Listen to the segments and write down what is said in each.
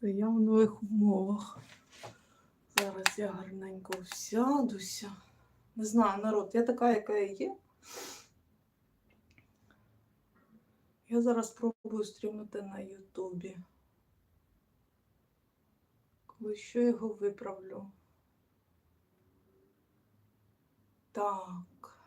Це я в нових умовах. Зараз я гарненько всядуся. Не знаю, народ, я така, яка я є. Я зараз спробую стрімити на Ютубі. Коли що його виправлю. Так.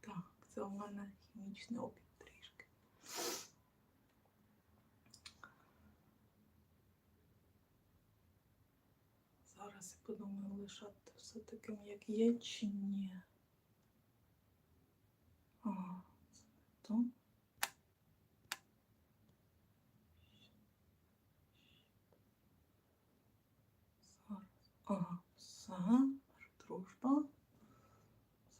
Так, це у мене хімічний опік трішки. Зараз я подумаю, лишати все таким, як є, чи ні. Ага, це не то. Ага, все. Дружба.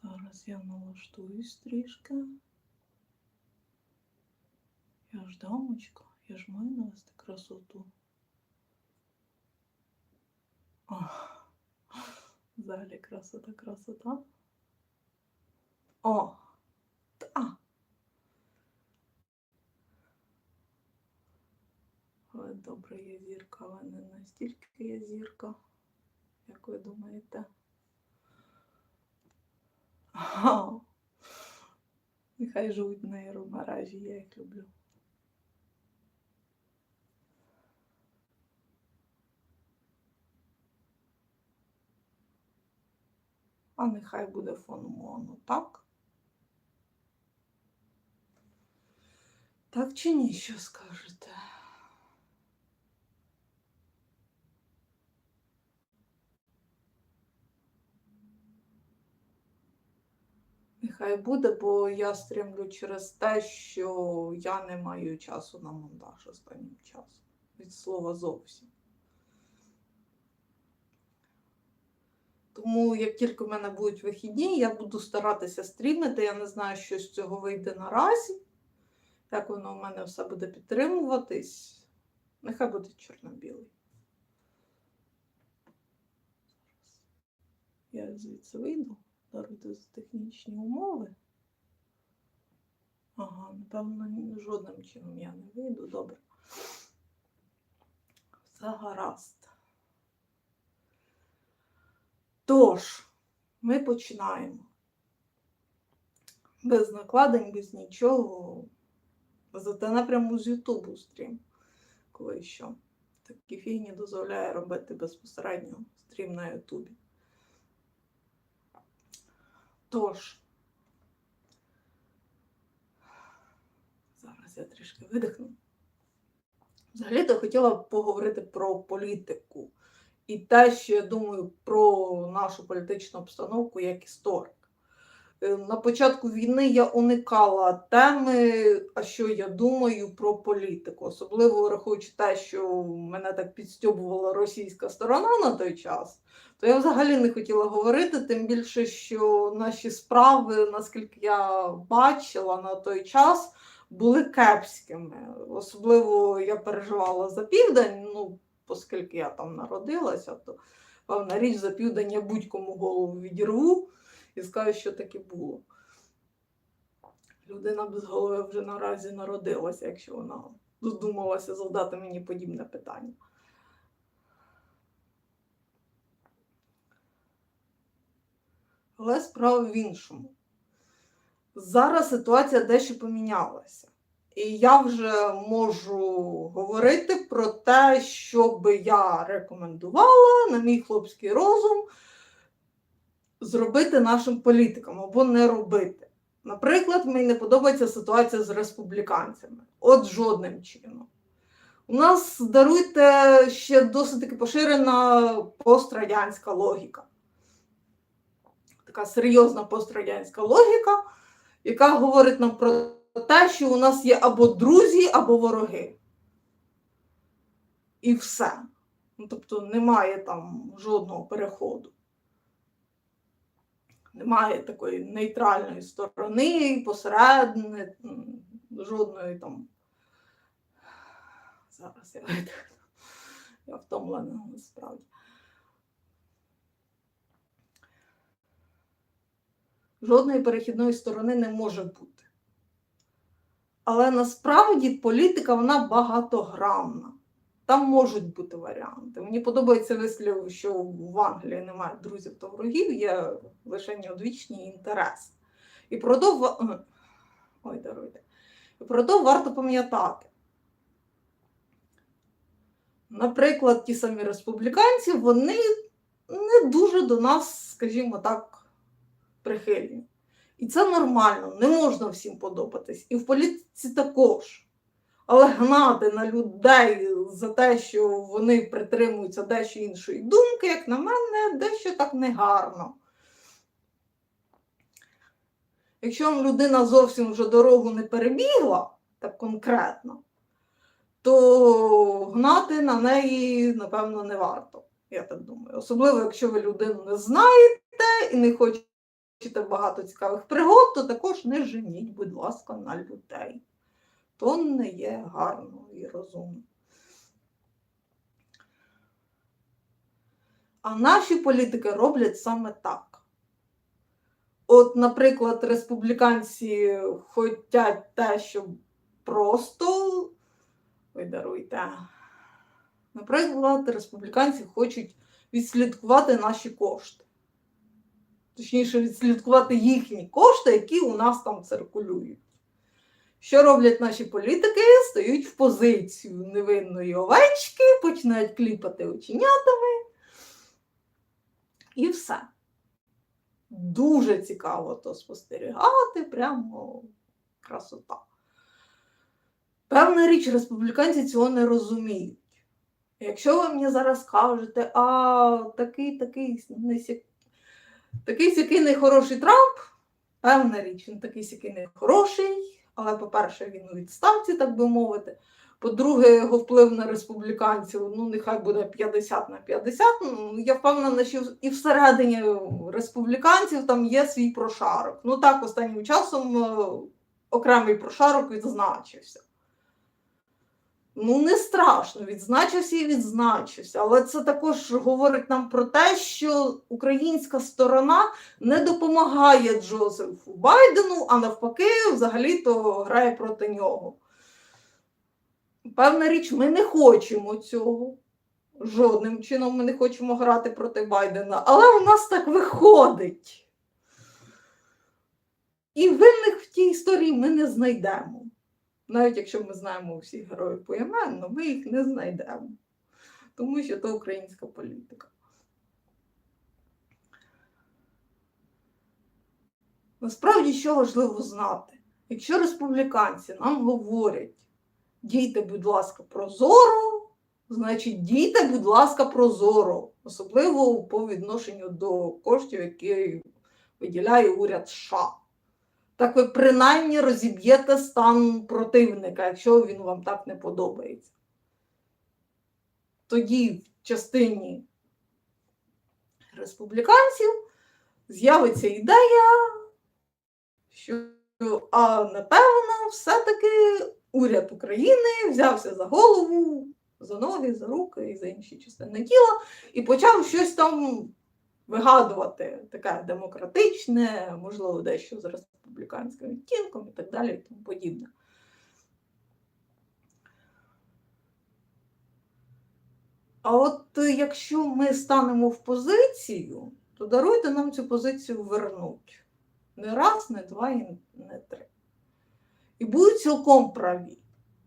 Зараз я налаштуюсь трішки. Я ж дамочка, я ж маю навести красоту. Ах, Взагалі красота, красота. О! Та. Але добре, є зірка, але не настільки є зірка, як ви думаєте. Ага. Нехай живуть нейромережі, я їх люблю. А нехай буде фон моно, так? Так чи ні, що скажете? Нехай буде, бо я стрімлю через те, що я не маю часу на монтаж останнім часом. Від слова зовсім. Тому як тільки в мене будуть вихідні, я буду старатися стрімити. Я не знаю, що з цього вийде наразі. Як воно в мене все буде підтримуватись. Нехай буде чорно-білий. Я звідси вийду. Даруйте за технічні умови. Ага, напевно, жодним чином я не вийду. Добре. Все гаразд. Тож, ми починаємо. Без накладень, без нічого. Зате напряму з Ютубу стрім. Коли що. Такі фігні дозволяє робити безпосередньо стрім на Ютубі. Тож, зараз я трішки видихну. Взагалі-то хотіла б поговорити про політику і те, що я думаю про нашу політичну обстановку як історик. Е, На початку війни я уникала теми, а що я думаю про політику, особливо враховуючи те, що мене так підстьобувала російська сторона на той час, то я взагалі не хотіла говорити, тим більше, що наші справи, наскільки я бачила на той час, були кепськими. Особливо я переживала за південь, ну, оскільки я там народилася, то певна річ за південь будь-кому голову відірву і скажу, що таке було. Людина без голови вже наразі народилася, якщо вона додумалася задати мені подібне питання. Але справа в іншому. Зараз ситуація дещо помінялася. І я вже можу говорити про те, що би я рекомендувала на мій хлопський розум зробити нашим політикам або не робити. Наприклад, мені не подобається ситуація з республіканцями. От жодним чином. У нас, даруйте, ще досить таки поширена пострадянська логіка. Така серйозна пострадянська логіка, яка говорить нам про те, що у нас є або друзі, або вороги. І все. Ну, тобто немає там жодного переходу. Немає такої нейтральної сторони, посередини, жодної там. Зараз я видихну. Я втомлена насправді. Жодної перехідної сторони не може бути. Але насправді політика вона багатогранна. Там можуть бути варіанти. Мені подобається вислів, що в Англії немає друзів та ворогів, є лише одвічні інтереси. І про то, Ой, даруйте. І про то варто пам'ятати. Наприклад, ті самі республіканці, вони не дуже до нас, скажімо так, прихильні. І це нормально, не можна всім подобатись. І в політиці також. Але гнати на людей за те, що вони притримуються дещо іншої думки, як на мене, дещо так негарно. Якщо людина зовсім вже дорогу не перебігла, так конкретно, то гнати на неї, напевно, не варто, я так думаю. Особливо, якщо ви людину не знаєте і не хочете багато цікавих пригод, то також не женіть, будь ласка, на людей. То не є гарно і розумно. А наші політики роблять саме так. От, наприклад, республіканці хочуть те, щоб просто. Ой, даруйте. Наприклад, республіканці хочуть відслідкувати наші кошти. Точніше, відслідкувати їхні кошти, які у нас там циркулюють. Що роблять наші політики? Стають в позицію невинної овечки, починають кліпати оченятами. І все. Дуже цікаво то спостерігати, прямо красота. Певна річ, республіканці цього не розуміють. Якщо ви мені зараз кажете, а такий такий не. Такий сякий нехороший Трамп, певна річ, він такий сякий нехороший, але, по-перше, він у відставці, так би мовити. По-друге, його вплив на республіканців, ну, нехай буде 50 на 50. Ну, я впевнена, що і всередині республіканців там є свій прошарок. Ну так, останнім часом е, окремий прошарок відзначився. Ну, не страшно, відзначився і відзначився. Але це також говорить нам про те, що українська сторона не допомагає Джозефу Байдену, а навпаки, взагалі-то грає проти нього. Певна річ, ми не хочемо цього. Жодним чином ми не хочемо грати проти Байдена, але у нас так виходить. І винних в тій історії ми не знайдемо. Навіть якщо ми знаємо всіх героїв поіменно, ми їх не знайдемо. Тому що це українська політика. Насправді, що важливо знати, якщо республіканці нам говорять, дійте, будь ласка, прозоро, значить дійте, будь ласка, прозоро, особливо по відношенню до коштів, які виділяє уряд США. Так ви принаймні розіб'єте стан противника, якщо він вам так не подобається. Тоді в частині республіканців з'явиться ідея, що, а напевно, все-таки уряд України взявся за голову, за ноги, за руки і за інші частини тіла і почав щось там вигадувати таке демократичне, можливо, дещо з республіканським відтінком і так далі і тому подібне. А от е, якщо ми станемо в позицію, то даруйте нам цю позицію вернуть. Не раз, не два і не три. І будуть цілком праві.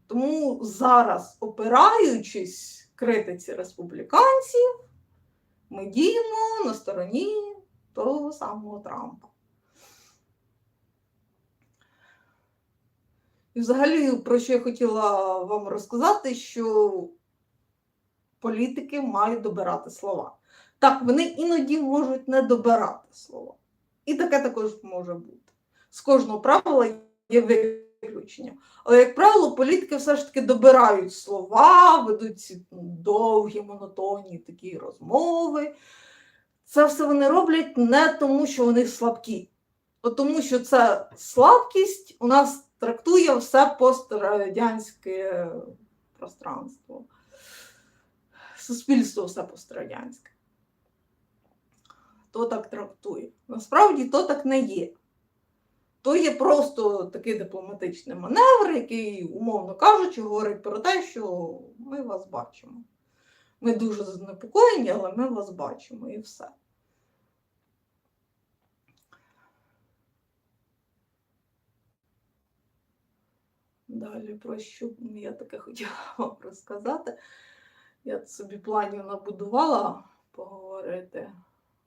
Тому зараз, опираючись критиці республіканців, ми діємо на стороні того самого Трампа. І взагалі, про що я хотіла вам розказати, що політики мають добирати слова. Так, вони іноді можуть не добирати слова. І таке також може бути. З кожного правила є виключення. Але, як правило, політики все ж таки добирають слова, ведуть ці довгі, монотонні такі розмови. Це все вони роблять не тому, що вони слабкі, а тому, що це слабкість у нас трактує все пострадянське пространство. Суспільство все пострадянське. То так трактує. Насправді то так не є. то є просто такий дипломатичний маневр, який, умовно кажучи, говорить про те, що ми вас бачимо. Ми дуже занепокоєні, але ми вас бачимо і все. Далі про що я таке хотіла вам розказати. Я собі планів набудувала поговорити,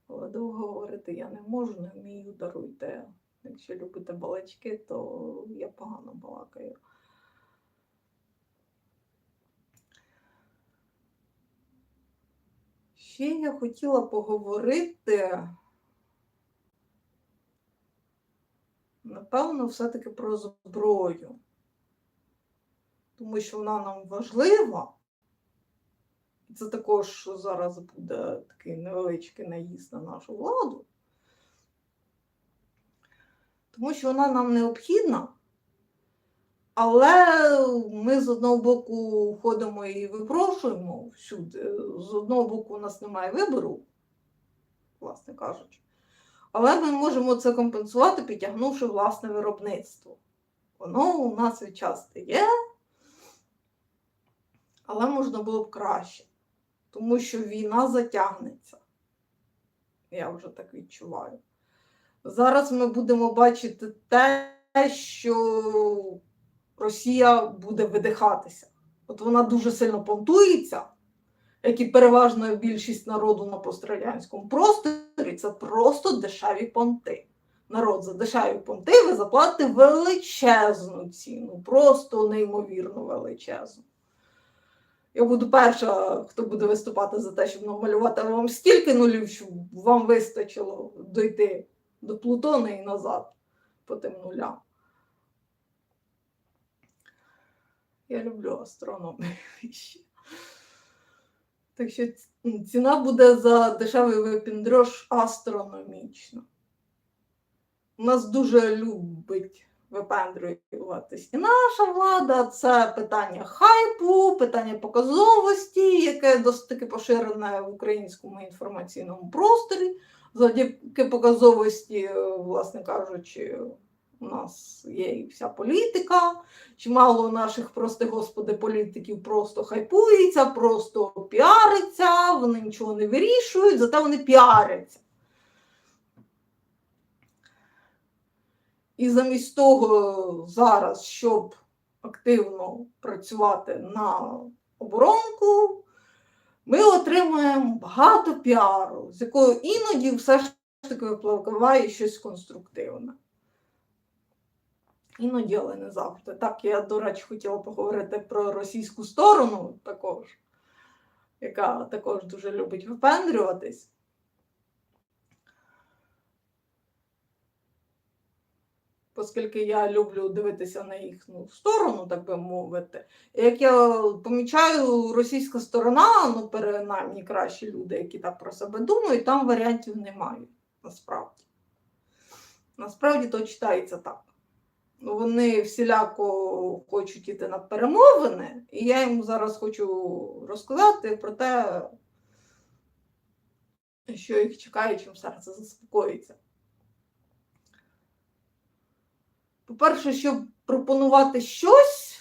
але довго говорити я не можу, не вмію, даруйте. Якщо любите балачки, то я погано балакаю. Ще я хотіла поговорити, напевно, все-таки про зброю, тому що вона нам важлива. Це також зараз буде такий невеличкий наїзд на нашу владу, тому що вона нам необхідна, але ми з одного боку ходимо і випрошуємо всюди. З одного боку, у нас немає вибору, власне кажучи. Але ми можемо це компенсувати, підтягнувши власне виробництво. Воно у нас відчасти є, але можна було б краще, тому що війна затягнеться. Я вже так відчуваю. Зараз ми будемо бачити те, що Росія буде видихатися. От вона дуже сильно понтується, як і переважна більшість народу на пострадянському просторі, це просто дешеві понти. Народ за дешеві понти ви заплатите величезну ціну, просто неймовірно величезну. Я буду перша, хто буде виступати за те, щоб намалювати вам стільки нулів, щоб вам вистачило дойти до Плутона і назад по тим нулям. Я люблю астрономію. Так що ціна буде за дешевий випіндрож астрономічна. Нас дуже любить випендрюватись і наша влада. Це питання хайпу, питання показовості, яке досить таки поширене в українському інформаційному просторі. Завдяки показовості, власне кажучи, у нас є і вся політика. Чимало наших, прости господи, політиків просто хайпується, просто піариться, вони нічого не вирішують, зате вони піаряться. І замість того зараз, щоб активно працювати на оборонку, ми отримуємо багато піару, з якою іноді все ж таки випливає щось конструктивне. Іноді, але не завжди. Так, я, до речі, хотіла поговорити про російську сторону також, яка також дуже любить випендрюватись. Оскільки я люблю дивитися на їхню сторону, так би мовити. Як я помічаю, російська сторона, ну, принаймні кращі люди, які так про себе думають, там варіантів немає насправді. Насправді то читається так. Ну, Вони всіляко хочуть іти на перемовини, і я їм зараз хочу розказати про те, що їх чекає, чим серце заспокоїться. По-перше, щоб пропонувати щось,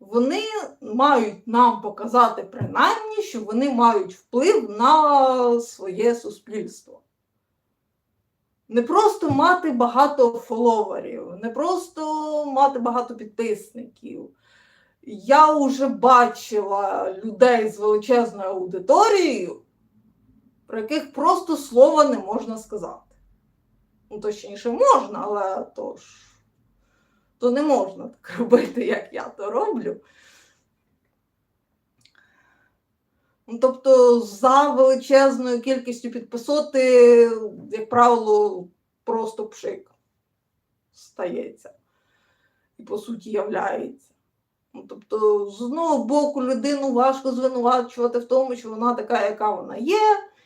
вони мають нам показати принаймні, що вони мають вплив на своє суспільство. Не просто мати багато фоловерів, не просто мати багато підписників. Я вже бачила людей з величезною аудиторією, про яких просто слова не можна сказати. Ну, точніше, можна, але то ж то не можна так робити, як я то роблю. Ну, Тобто, за величезною кількістю підписоти, як правило, просто пшик стається. І, по суті, являється. Ну, Тобто, з одного боку, людину важко звинувачувати в тому, що вона така, яка вона є,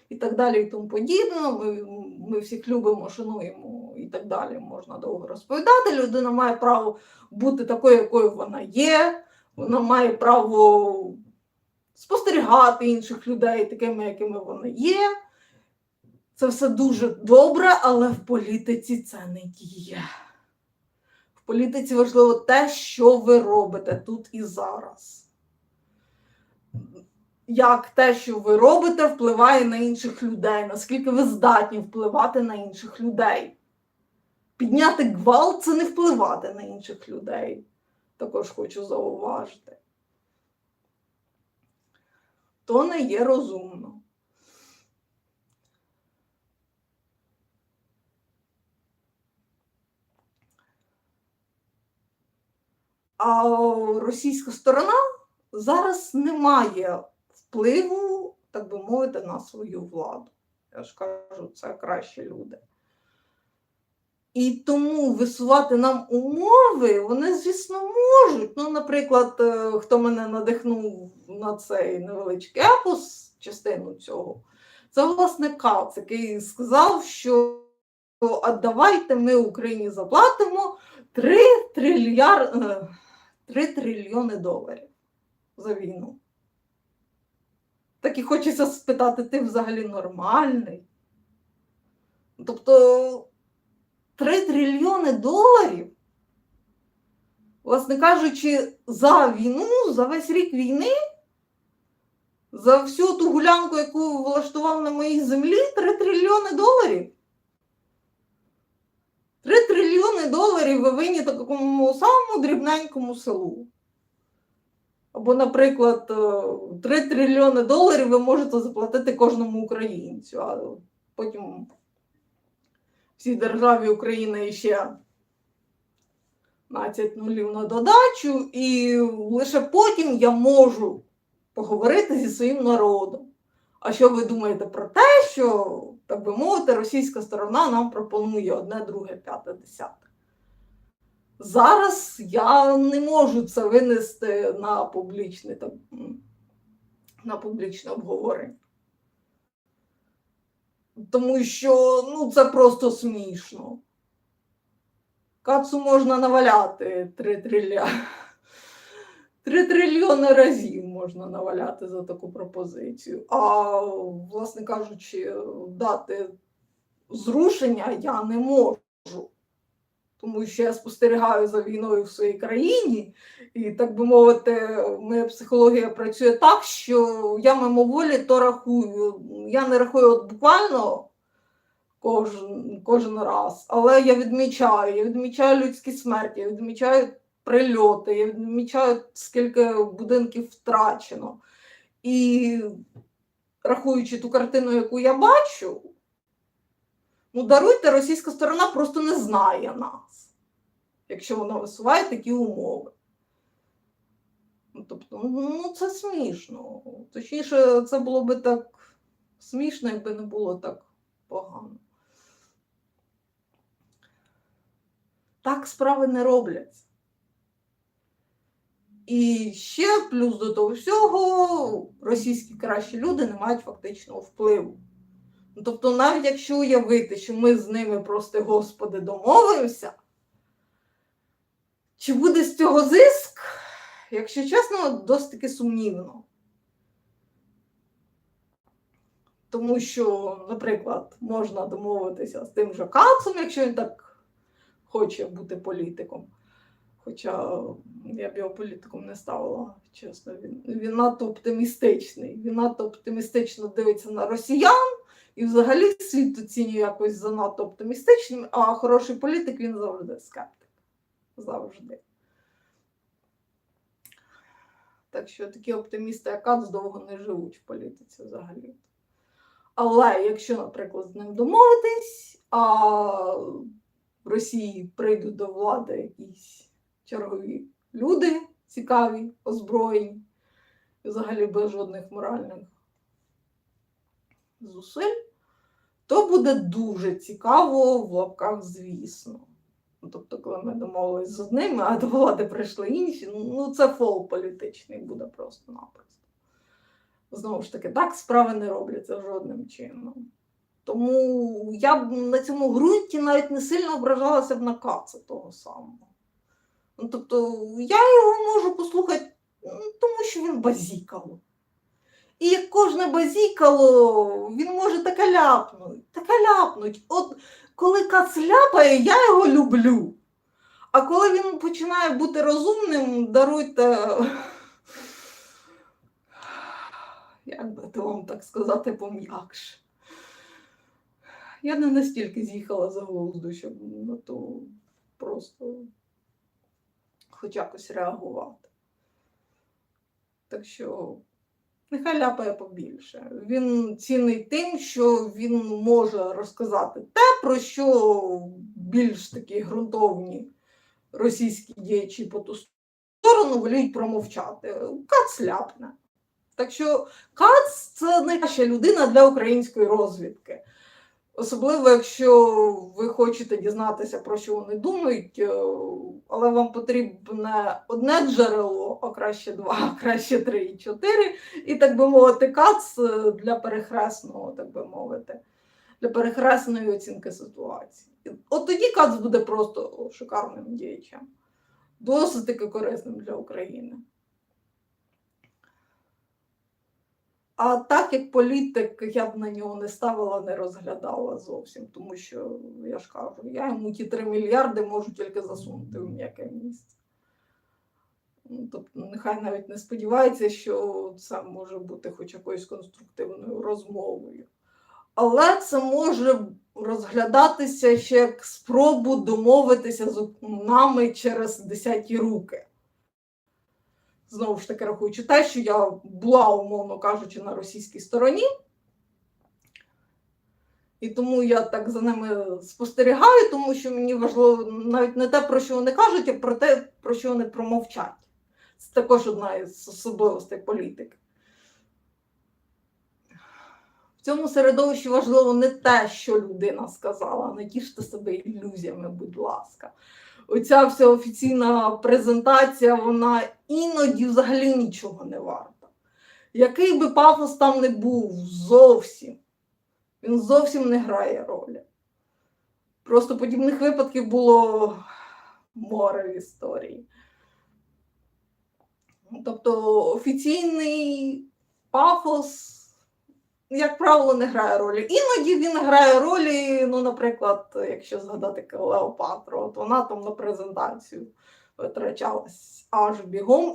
і так далі, і тому подібне. Ми, ми всіх любимо, шануємо і так далі. Можна довго розповідати. Людина має право бути такою, якою вона є. Вона має право спостерігати інших людей такими, якими вони є. Це все дуже добре, але в політиці це не діє. В політиці важливо те, що ви робите тут і зараз. Як те, що ви робите, впливає на інших людей, наскільки ви здатні впливати на інших людей. Підняти гвалт це не впливати на інших людей. Також хочу зауважити. То не є розумно. А російська сторона зараз не має впливу, так би мовити, на свою владу. Я ж кажу, це кращі люди. І тому висувати нам умови, вони, звісно, можуть. Ну, наприклад, е, хто мене надихнув на цей невеличкий епос, частину цього, це власне Кац, який сказав, що а давайте ми Україні заплатимо 3 трильяр... е, 3 трильйони доларів за війну. Так і хочеться спитати, ти взагалі нормальний? Тобто 3 трильйони доларів, власне кажучи, за війну, за весь рік війни, за всю ту гулянку, яку влаштував на моїй землі, 3 трильйони доларів. 3 трильйони доларів ви винні такому самому дрібненькому селу. Або, наприклад, 3 трильйони доларів ви можете заплатити кожному українцю, а потім всій державі України ще 15 нулів на додачу, і лише потім я можу поговорити зі своїм народом. А що ви думаєте про те, що, так би мовити, російська сторона нам пропонує одне, друге, п'яте, десяте? Зараз я не можу це винести на публічне, так, на публічне обговорення. Тому що ну, це просто смішно. Кацу можна наваляти 3 трильйони. 3 трильйони разів можна наваляти за таку пропозицію. А, власне кажучи, дати зрушення я не можу. Тому що я спостерігаю за війною в своїй країні, і, так би мовити, моя психологія працює так, що я мимоволі то рахую. Я не рахую от буквально кожен, кожен раз, але я відмічаю, я відмічаю людські смерті, я відмічаю прильоти, я відмічаю, скільки будинків втрачено. І рахуючи ту картину, яку я бачу, ну, даруйте, російська сторона просто не знає нас, якщо вона висуває такі умови. Ну, Тобто, ну це смішно. Точніше, це було би так смішно, якби не було так погано. Так справи не робляться. І ще плюс до того всього, російські кращі люди не мають фактичного впливу. Ну, Тобто, навіть якщо уявити, що ми з ними, прости Господи, домовимося, чи буде з цього зиск, якщо чесно, досить таки сумнівно. Тому що, наприклад, можна домовитися з тим же Кацом, якщо він так хоче бути політиком. Хоча я б його політиком не ставила, чесно, він, він надто оптимістичний. Він надто оптимістично дивиться на росіян і взагалі світ оцінює якось занадто оптимістичним, а хороший політик він завжди скептик. Завжди. Так що такі оптимісти, як Кац, довго не живуть в політиці взагалі. Але якщо, наприклад, з ним домовитись, а в Росії прийдуть до влади якісь чергові люди цікаві, озброєні, взагалі без жодних моральних зусиль, то буде дуже цікаво в лапках, звісно. Ну, Тобто, коли ми домовились з одними, а до влади прийшли інші, ну це фол політичний буде просто-напросто. Знову ж таки, так справи не робляться жодним чином. Тому я б на цьому ґрунті навіть не сильно ображалася б на каца того самого. Ну, тобто, я його можу послухати, ну, тому що він базікав. І як кожне базікало, він може таке ляпнуть, таке ляпнуть. От коли кац ляпає, я його люблю. А коли він починає бути розумним, даруйте. Як би то вам так сказати, пом'якше. Я не настільки з'їхала за глузду, щоб на то просто хоч якось реагувати. Так що нехай ляпає побільше. Він цінний тим, що він може розказати те, про що більш такі ґрунтовні російські діячі по ту сторону воліють промовчати. Кац ляпне. Так що Кац це найкраща людина для української розвідки. Особливо, якщо ви хочете дізнатися, про що вони думають, е, але вам потрібне одне джерело, а краще два, а краще три і чотири, і так би мовити, кац е, для перехресного, так би мовити, для перехресної оцінки ситуації. От тоді кац буде просто шикарним діячем, досить таки корисним для України. А так як політик, я б на нього не ставила, не розглядала зовсім, тому що я ж кажу, я йому ті 3 мільярди можу тільки засунути в м'яке місце. Ну, Тобто, нехай навіть не сподівається, що це може бути хоч якоюсь конструктивною розмовою. Але це може розглядатися ще як спробу домовитися з нами через десяті руки знову ж таки рахуючи те, що я була, умовно кажучи, на російській стороні. І тому я так за ними спостерігаю, тому що мені важливо навіть не те, про що вони кажуть, а про те, про що вони промовчать. Це також одна із особливостей політики. В цьому середовищі важливо не те, що людина сказала, не тіште себе ілюзіями, будь ласка оця вся офіційна презентація, вона іноді взагалі нічого не варта. Який би пафос там не був, зовсім, він зовсім не грає ролі. Просто подібних випадків було море в історії. Тобто офіційний пафос як правило, не грає ролі. Іноді він грає ролі, ну, наприклад, якщо згадати Клеопатру, от вона там на презентацію витрачалась аж бігом,